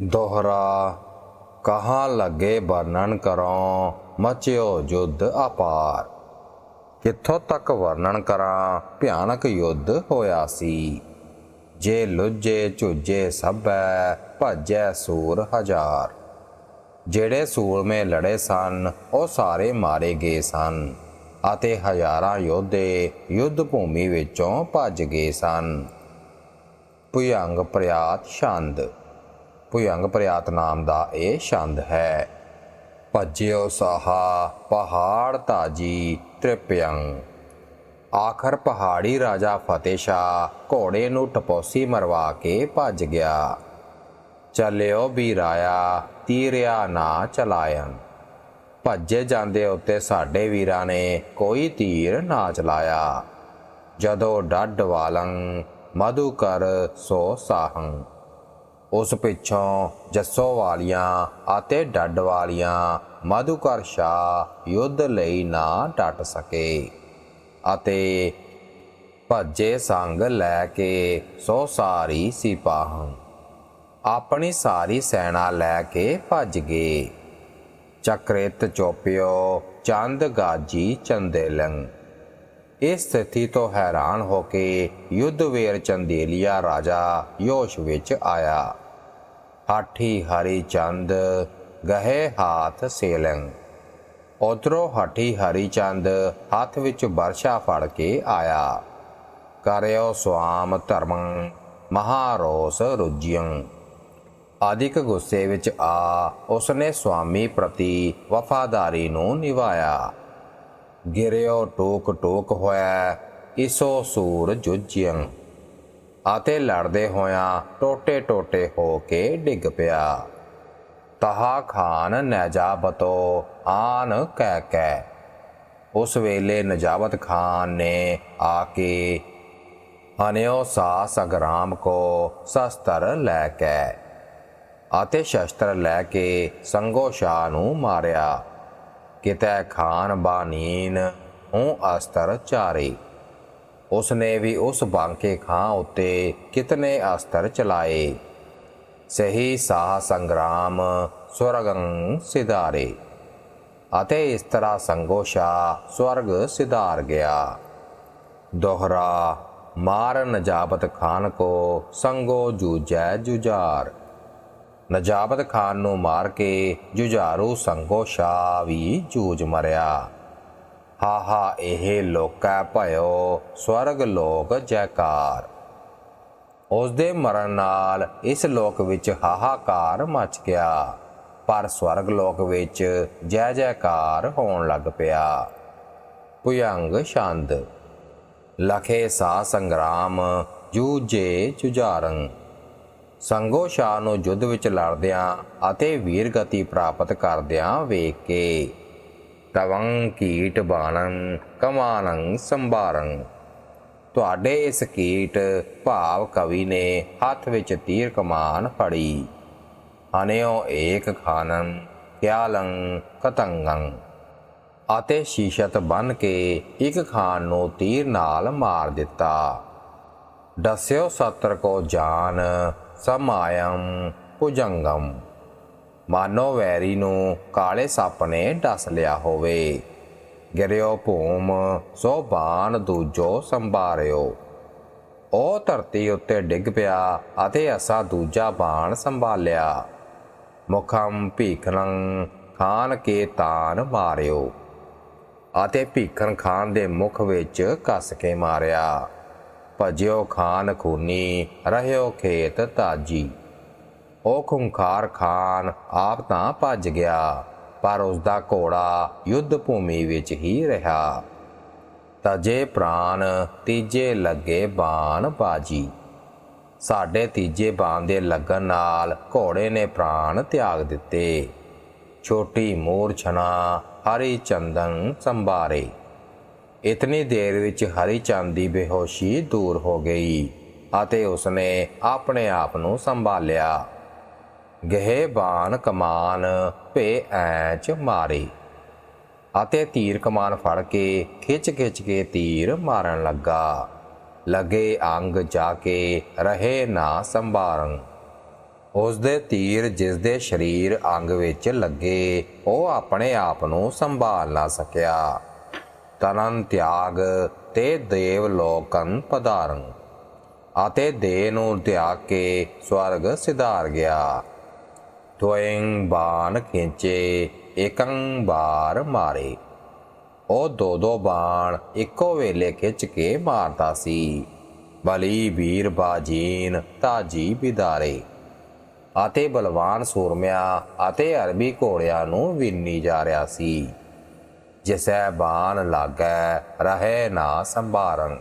ਦੋਹਰਾ, ਕਹਾਂ ਲੱਗੇ ਵਰਣਨ ਕਰੋ, ਮਚਿਓ ਜੁਦ ਅਪਾਰ। ਕਿੱਥੋਂ ਤੱਕ ਵਰਣਨ ਕਰਾਂ, ਭਿਆਨਕ ਯੁੱਧ ਹੋਇਆ ਸੀ। ਜੇ ਲੁੱਜੇ ਝੁੱਜੇ ਸਭੈ, ਭੱਜੈ ਸੂਰ ਹਜ਼ਾਰ। ਜਿਹੜੇ ਸੂਰਮੇ ਲੜੇ ਸਨ, ਉਹ ਸਾਰੇ ਮਾਰੇ ਗਏ ਸਨ। ਅਤੇ ਹਜ਼ਾਰਾਂ ਯੋਧੇ ਯੁੱਧ ਭੂਮੀ ਵਿੱਚੋਂ ਭੱਜ ਗਏ ਸਨ। ਭੁਯੰਗ ਪ੍ਰਿਆਤ ਛੰਦ। ਭੁਯੰਗ ਪ੍ਰਿਆਤ ਨਾਮ ਦਾ ਇਹ ਛੰਦ ਹੈ। ਭੱਜਿਓ ਸਾਹਾ, ਪਹਾੜ ਤਾਜੀ ਤ੍ਰਿਪਯੰਗ ਆਖਰ ਪਹਾੜੀ ਰਾਜਾ ਫਤਿਹ ਸ਼ਾਹ ਘੋੜੇ ਨੂੰ ਟਪੋਸੀ ਮਰਵਾ ਕੇ ਭੱਜ ਗਿਆ। ਚੱਲਿਓ ਵੀ ਰਾਇਆ ਤੀਰਿਆ ਨਾ ਚਲਾਇਨ ਭੱਜੇ ਜਾਂਦੇ ਉੱਤੇ ਸਾਡੇ ਵੀਰਾਂ ਨੇ ਕੋਈ ਤੀਰ ਨਾ ਚਲਾਇਆ। ਜਦੋਂ ਡੱਡ ਵਾਲੰ ਮਧੂ ਕਰ ਸੋ ਸਾਹੰ। ਉਸ ਪਿੱਛੋਂ ਜੱਸੋ ਵਾਲੀਆਂ ਅਤੇ ਡੱਡ ਵਾਲੀਆਂ ਮਧੂਕਰ ਸ਼ਾ ਯੁੱਧ ਲਈ ਨਾ ਡਟ ਸਕੇ ਅਤੇ ਭੱਜੇ ਸੰਗ ਲੈ ਕੇ ਸੋ ਸਾਰੀ ਸਿਪਾਹੰ ਆਪਣੀ ਸਾਰੀ ਸੈਨਾ ਲੈ ਕੇ ਭੱਜ ਗਏ। ਚਕ੍ਰਿਤ ਚੋਪਿਓ ਚੰਦ ਗਾਜੀ ਚੰਦੇਲੰ ਇਸ ਸਥਿਤੀ ਤੋਂ ਹੈਰਾਨ ਹੋ ਕੇ ਯੁੱਧਵੀਰ ਚੰਦੇਲੀਆ ਰਾਜਾ ਯੋਸ਼ ਵਿੱਚ ਆਇਆ। ਹਾਠੀ ਹਰੀ ਚੰਦ, ਗਹੇ ਹਾਥ ਸੇਲੰਗ। ਉਧਰੋਂ ਹਠੀ ਹਰੀ ਚੰਦ ਹੱਥ ਵਿੱਚ ਵਰਸ਼ਾ ਫੜ ਕੇ ਆਇਆ। ਕਰਿਓ ਸਵਾਮ ਧਰਮੰ, ਮਹਾਰੋਸ ਰੁਜਿਯੰ। ਆਦਿਕ ਗੁੱਸੇ ਵਿੱਚ ਆ, ਉਸਨੇ ਸੁਆਮੀ ਪ੍ਰਤੀ ਵਫਾਦਾਰੀ ਨੂੰ ਨਿਭਾਇਆ ਗਿਰਿਓ ਟੋਕ ਟੋਕ ਹੋਇਆ ਇਸੋ ਸੂਰ ਜੁਜਿਯੰ ਅਤੇ ਲੜਦੇ ਹੋਇਆ ਟੋਟੇ ਟੋਟੇ ਹੋ ਕੇ ਡਿੱਗ ਪਿਆ। ਤਹਾ ਖਾਨ ਨਜਾਬਤੋ ਆਨ ਕਹਿ ਕਹਿ ਉਸ ਵੇਲੇ ਨਜਾਬਤ ਖਾਨ ਨੇ ਆ ਕੇ ਅਨਿਓ ਸਾ ਸੰਗਰਾਮ ਕੋ ਸ਼ਸਤਰ ਲੈ ਕੇ। ਅਤੇ ਸ਼ਸਤਰ ਲੈ ਕੇ ਸੰਗੋ ਸ਼ਾਹ ਨੂੰ ਮਾਰਿਆ। ਕਿਤੇ ਖਾਨ ਬਾਨੀਨ, ਹੂੰ ਅਸਤਰ ਚਾਰੇ। ਉਸਨੇ ਵੀ ਉਸ ਬਾਂਕੇ ਖਾਂ ਉੱਤੇ ਕਿਤਨੇ ਅਸਤਰ ਚਲਾਏ। ਸਹੀ ਸਾਹ ਸੰਗਰਾਮ ਸਵਰਗੰ ਸਿਧਾਰੇ, ਅਤੇ ਇਸ ਤਰ੍ਹਾਂ ਸੰਗੋਸ਼ਾ ਸਵਰਗ ਸਿਧਾਰ ਗਿਆ। ਦੋਹਰਾ ਮਾਰ ਨਜਾਬਤ ਖਾਨ ਕੋ ਸੰਗੋ ਜੂਜੈ ਜੁਜਾਰ ਨਜਾਬਤ ਖਾਨ ਨੂੰ ਮਾਰ ਕੇ ਜੁਝਾਰੂ ਸੰਗੋ ਸੰਗੋਸ਼ਾ ਵੀ ਜੂਝ ਮਰਿਆ। ਹਾ ਹਾ ਇਹ ਲੋਕਾ ਭਇਓ, ਸਵਰਗ ਲੋਕ ਜੈਕਾਰ। ਉਸ ਦੇ ਮਰਨ ਨਾਲ ਇਸ ਲੋਕ ਵਿੱਚ ਹਾਹਾਕਾਰ ਮਚ ਗਿਆ, ਪਰ ਸਵਰਗ ਲੋਕ ਵਿੱਚ ਜੈ ਜੈਕਾਰ ਹੋਣ ਲੱਗ ਪਿਆ। ਭੁਯੰਗ ਛੰਦ। ਲਖੇ ਸਾ ਸੰਗਰਾਮ ਜੂਜੇ ਜੁਝਾਰੰ। ਸੰਗੋ ਸ਼ਾਹ ਨੂੰ ਯੁੱਧ ਵਿੱਚ ਲੜਦਿਆਂ ਅਤੇ ਵੀਰ ਗਤੀ ਪ੍ਰਾਪਤ ਕਰਦਿਆਂ ਵੇਖ ਕੇ ਤਵੰ ਕੀਟ ਬਾਣੰ ਕਮਾਨੰ ਸੰਭਾਰੰ। ਤੁਹਾਡੇ ਇਸ ਕੀਟ ਭਾਵ ਕਵੀ ਨੇ ਹੱਥ ਵਿੱਚ ਤੀਰ ਕਮਾਨ ਫੜੀ। ਅਨਿਓ ਏਕ ਖਾਨੰ, ਕਿਆਲੰ, ਕਤੰਗੰ। ਅਤੇ ਸ਼ੀਸ਼ਤ ਬਨ ਕੇ ਇੱਕ ਖਾਨ ਨੂੰ ਤੀਰ ਨਾਲ ਮਾਰ ਦਿੱਤਾ। ਦੱਸਿਓ ਸਤਰ ਕੋ ਜਾਨ ਸਮਾਇਮ ਭੁਜੰਗਮ ਮਾਨੋ ਵੈਰੀ ਨੂੰ ਕਾਲੇ ਸੱਪ ਨੇ ਡਸ ਲਿਆ ਹੋਵੇ। ਗਿਰਿਓ ਭੂਮ, ਸੋ ਬਾਣ ਦੂਜੋ ਸੰਭਾਰਿਓ। ਉਹ ਧਰਤੀ ਉੱਤੇ ਡਿੱਗ ਪਿਆ ਅਤੇ ਅਸਾ ਦੂਜਾ ਬਾਣ ਸੰਭਾਲਿਆ। ਮੁਖਮ ਭੀਖਨੰ ਖਾਨ ਕੇ ਤਾਨ ਮਾਰਿਓ। ਅਤੇ ਭੀਖਨ ਖਾਨ ਦੇ ਮੁਖ ਵਿੱਚ ਕੱਸ ਕੇ ਮਾਰਿਆ। ਭਜਿਓ ਖਾਨ ਖੂਨੀ, ਰਹਿਓ ਖੇਤ ਤਾਜੀ। ਉਹ ਖੁੰਖਾਰ ਖਾਨ, ਆਪ ਤਾਂ ਭੱਜ ਗਿਆ, ਪਰ ਉਸ ਦਾ ਘੋੜਾ ਯੁੱਧ ਭੂਮੀ ਵਿੱਚ ਹੀ ਰਿਹਾ। ਤਜੇ ਪ੍ਰਾਨ, ਤੀਜੇ ਲੱਗੇ ਬਾਣ ਬਾਜੀ। ਸਾਡੇ ਤੀਜੇ ਬਾਣ ਦੇ ਲੱਗਣ ਨਾਲ ਘੋੜੇ ਨੇ ਪ੍ਰਾਣ ਤਿਆਗ ਦਿੱਤੇ। ਛੋਟੀ ਮੂਰਛਨਾ ਹਰੀ ਚੰਦਨ ਸੰਭਾਰੇ। ਇਤਨੀ ਦੇਰ ਵਿੱਚ ਹਰੀ ਚੰਦ ਦੀ ਬੇਹੋਸ਼ੀ ਦੂਰ ਹੋ ਗਈ ਅਤੇ ਉਸਨੇ ਆਪਣੇ ਆਪ ਨੂੰ ਸੰਭਾਲਿਆ। ਗਹਿ ਬਾਣ ਕਮਾਨ ਭੇ ਐਂਚ ਮਾਰੀ ਅਤੇ ਤੀਰ ਕਮਾਨ ਫੜ ਕੇ ਖਿੱਚ ਖਿੱਚ ਕੇ ਤੀਰ ਮਾਰਨ ਲੱਗਾ। ਲਗੇ ਅੰਗ ਜਾ ਕੇ ਰਹੇ ਨਾ ਸੰਭਾਰੰ ਉਸ ਦੇ ਤੀਰ ਜਿਸ ਦੇ ਸਰੀਰ ਅੰਗ ਵਿੱਚ ਲੱਗੇ, ਉਹ ਆਪਣੇ ਆਪ ਨੂੰ ਸੰਭਾਲ ਨਾ ਸਕਿਆ। ਤਨਨ ਤਿਆਗ ਤੇ ਦੇਵ ਲੋਕਨ ਪਧਾਰਨ ਅਤੇ ਦੇਹ ਨੂੰ ਤਿਆਗ ਕੇ ਸਵਰਗ ਸਿਧਾਰ ਗਿਆ। ਤਵੈਂ ਬਾਣ ਖਿੰਚੇ ਇਕੰ ਬਾਰ ਮਾਰੇ। ਉਹ ਦੋ ਦੋ ਬਾਣ ਇੱਕੋ ਵੇਲੇ ਖਿੱਚ ਕੇ ਮਾਰਦਾ ਸੀ। ਬਲੀ ਵੀਰ ਬਾਜੀਨ ਤਾਜੀ ਬਿਦਾਰੇ। ਅਤੇ ਬਲਵਾਨ ਸੂਰਮਿਆਂ ਅਤੇ ਅਰਬੀ ਘੋੜਿਆਂ ਨੂੰ ਵਿੰਨੀ ਜਾ ਰਿਹਾ ਸੀ। ਜਿਸੈ ਬਾਣ ਲਾਗੈ, ਰਹੇ ਨਾ ਸੰਭਾਰਨ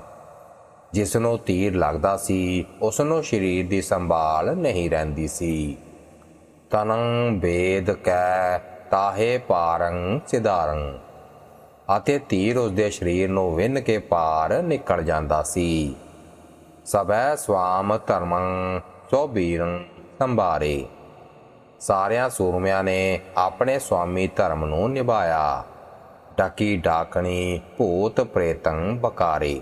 ਜਿਸ ਨੂੰ ਤੀਰ ਲੱਗਦਾ ਸੀ ਉਸ ਨੂੰ ਸਰੀਰ ਦੀ ਸੰਭਾਲ ਨਹੀਂ ਰਹਿੰਦੀ ਸੀ। ਤਨੰ ਵੇਦ ਕੈ, ਤਾਹੇ ਪਾਰੰ ਸਿਧਾਰੰ। ਅਤੇ ਤੀਰ ਉਸ ਦੇ ਸਰੀਰ ਨੂੰ ਵਿੰਨ ਕੇ ਪਾਰ ਨਿਕਲ ਜਾਂਦਾ ਸੀ। ਸਭੈ ਸਵਾਮ ਧਰਮੰ, ਸੋ ਬੀਰੰ ਸੰਭਾਰੇ। ਸਾਰਿਆਂ ਸੂਰਮਿਆਂ ਨੇ ਆਪਣੇ ਸਵਾਮੀ ਧਰਮ ਨੂੰ ਨਿਭਾਇਆ। ਡਾਕੀ ਡਾਕਣੀ ਭੂਤ ਪ੍ਰੇਤੰ ਬਕਾਰੀ।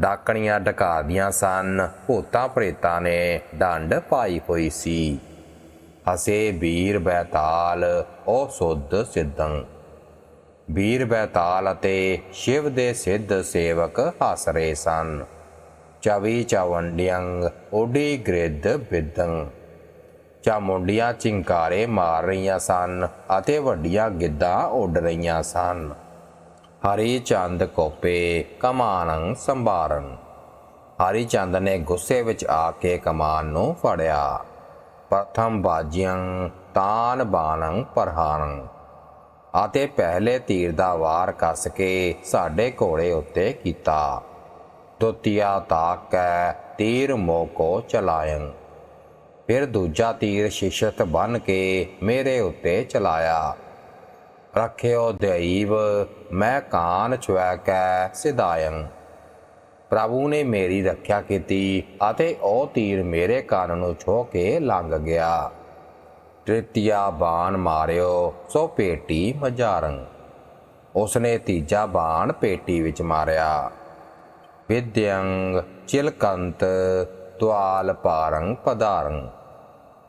ਡਾਕਣੀਆਂ ਡਕਾਦੀਆਂ ਸਨ, ਭੂਤਾਂ ਪ੍ਰੇਤਾਂ ਨੇ ਡੰਡ ਪਾਈ ਹੋਈ ਸੀ। ਹਸੇ ਵੀਰ ਬੈਤਾਲ, ਉਹ ਸੁੱਧ ਸਿੱਧੰ। ਵੀਰ ਬੈਤਾਲ ਅਤੇ ਸ਼ਿਵ ਦੇ ਸਿੱਧ ਸੇਵਕ ਹੱਸ ਰਹੇ ਸਨ। ਚਵੀ ਚਵੰਡਿਯੰਗ ਓਡੀ ਗ੍ਰਿਧ ਬਿਦੰ ਚਾਮੁੰਡੀਆਂ ਚਿੰਕਾਰੇ ਮਾਰ ਰਹੀਆਂ ਸਨ ਅਤੇ ਵੱਡੀਆਂ ਗਿੱਧਾਂ ਉੱਡ ਰਹੀਆਂ ਸਨ। ਹਰੀ ਚੰਦ ਕੋਪੇ ਕਮਾਨੰ ਸੰਭਾਰਨ। ਹਰੀ ਚੰਦ ਨੇ ਗੁੱਸੇ ਵਿੱਚ ਆ ਕੇ ਕਮਾਨ ਨੂੰ ਫੜਿਆ। ਪ੍ਰਥਮ ਬਾਜੀਆਂ ਤਾਨ ਬਾਣੰ ਪਰਹਾਨੰ ਅਤੇ ਪਹਿਲੇ ਤੀਰ ਦਾ ਵਾਰ ਕੱਸ ਕੇ ਸਾਡੇ ਘੋੜੇ ਉੱਤੇ ਕੀਤਾ। ਦੁਤੀਆ ਤਾਕੈ ਤੀਰ ਮੋਕੋ ਚਲਾਇੰ। ਫਿਰ ਦੂਜਾ ਤੀਰ ਸ਼ਿਸ਼ਤ ਬਨ ਕੇ ਮੇਰੇ ਉੱਤੇ ਚਲਾਇਆ। ਰੱਖਿਓ ਦੈਵ ਮੈਂ ਕਾਨ ਚੁਐ ਕੈ ਪ੍ਰਭੂ ਨੇ ਮੇਰੀ ਰੱਖਿਆ ਕੀਤੀ ਅਤੇ ਉਹ ਤੀਰ ਮੇਰੇ ਕੰਨ ਨੂੰ ਛੋ ਕੇ ਲੰਘ ਗਿਆ। ਤ੍ਰਿਤੀਆ ਬਾਣ ਮਾਰਿਓ, ਸੋ ਪੇਟੀ ਮਜਾਰੰ। ਉਸਨੇ ਤੀਜਾ ਬਾਣ ਪੇਟੀ ਵਿੱਚ ਮਾਰਿਆ। ਵਿਦਯੰਗ, ਚਿਲਕੰਤ ਤਵਾਲ ਪਾਰੰ ਪਦਾਰੰ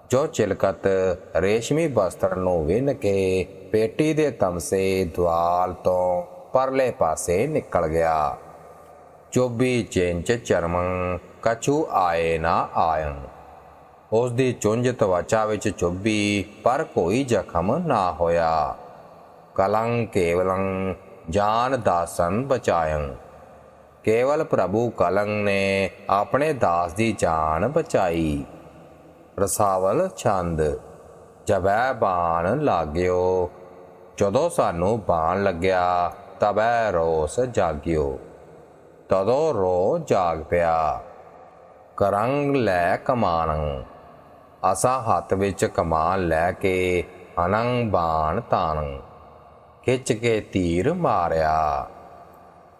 ਜੋ ਚਿਲਕਤ ਰੇਸ਼ਮੀ ਬਸਤਰ ਨੂੰ ਵਿੰਨ ਕੇ ਪੇਟੀ ਦੇ ਤਮਸੇ ਦਵਾਲ ਤੋਂ ਪਰਲੇ ਪਾਸੇ ਨਿਕਲ ਗਿਆ। ਚੋਬੀ ਚਿੰਚ ਚਰਮੰ ਕਛੂ ਆਏ ਨਾ ਆਇੰ। ਉਸ ਦੀ ਚੁੰਝ ਤਵਾਚਾ ਵਿੱਚ ਚੁੱਭੀ ਪਰ ਕੋਈ ਜ਼ਖਮ ਨਾ ਹੋਇਆ। ਕਲੰ ਕੇਵਲੰ ਜਾਨ ਦਾਸਨ ਬਚਾਇੰ। ਕੇਵਲ ਪ੍ਰਭੂ ਕਲੰਗ ਨੇ ਆਪਣੇ ਦਾਸ ਦੀ ਜਾਨ ਬਚਾਈ। ਰਸਾਵਲ ਛੰਦ, ਜਬੈ ਬਾਣ ਲਾਗਿਓ, ਜਦੋਂ ਸਾਨੂੰ ਬਾਣ ਲੱਗਿਆ, ਤਬੈ ਰੋਸ ਜਾਗਿਓ। ਤਦੋਂ ਰੋ ਜਾਗ ਪਿਆ। ਕਰੰਗ ਲੈ ਕਮਾਨੰ, ਅਸਾ ਹੱਥ ਵਿੱਚ ਕਮਾਨ ਲੈ ਕੇ ਅਨੰਗ ਬਾਣ ਤਾਨੰ ਖਿੱਚ ਕੇ ਤੀਰ ਮਾਰਿਆ।